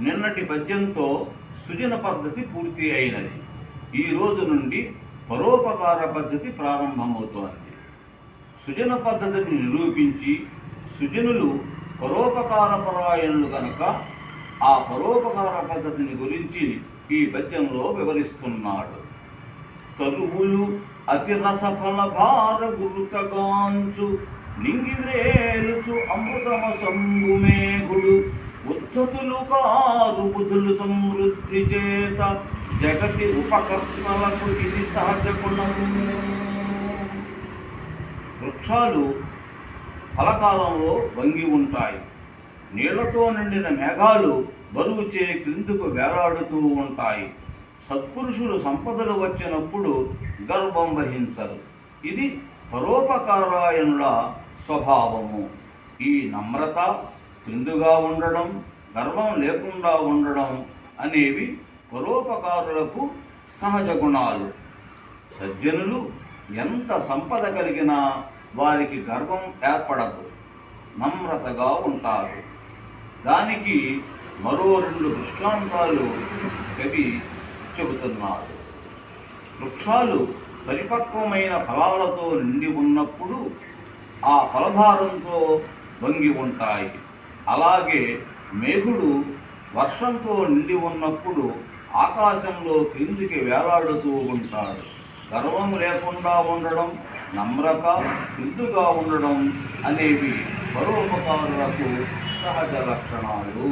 నిన్నటి పద్యంతో సుజన పద్ధతి పూర్తి అయినది. ఈ రోజు నుండి పరోపకార పద్ధతి ప్రారంభమవుతోంది. సుజన పద్ధతిని నిరూపించి సుజనులు పరోపకార పరాయణులు కనుక ఆ పరోపకార పద్ధతిని గురించి ఈ పద్యంలో వివరిస్తున్నాడు. తరువులు అతి రసఫల భార గురుతగాంచు నింగివ్రేలుచు అమృతమ సంగుమేగుడు ఉద్ధతులు కారు బుధులు సమృద్ధి చేత. జగతి ఉపకర్మలకు ఇది సహజ గుణము వృక్షాలు ఫలకాలంలో వంగి ఉంటాయి. నీళ్ళతో నిండిన మేఘాలు బరువుచే క్రిందుకు వేలాడుతూ ఉంటాయి. సత్పురుషులు సంపదలు వచ్చినప్పుడు గర్వం వహించరు. ఇది పరోపకారాయణుల స్వభావము. ఈ నమ్రత క్రిందుగా ఉండడం గర్వం లేకుండా ఉండడం అనేవి పరోపకారులకు సహజ గుణాలు. సజ్జనులు ఎంత సంపద కలిగినా వారికి గర్వం ఏర్పడదు నమ్రతగా ఉంటారు. దానికి మరో రెండు దృష్టాంతాలు కవి చెబుతున్నారు. వృక్షాలు పరిపక్వమైన ఫలాలతో నిండి ఉన్నప్పుడు ఆ ఫలభారంతో వంగి ఉంటాయి. అలాగే మేఘుడు వర్షంతో నిండి ఉన్నప్పుడు ఆకాశంలో క్రిందికి వేలాడుతూ ఉంటాడు. గర్వం లేకుండా ఉండడం నమ్రత క్రిందుగా ఉండడం అనేవి పరోపకారులకు సహజ లక్షణాలు.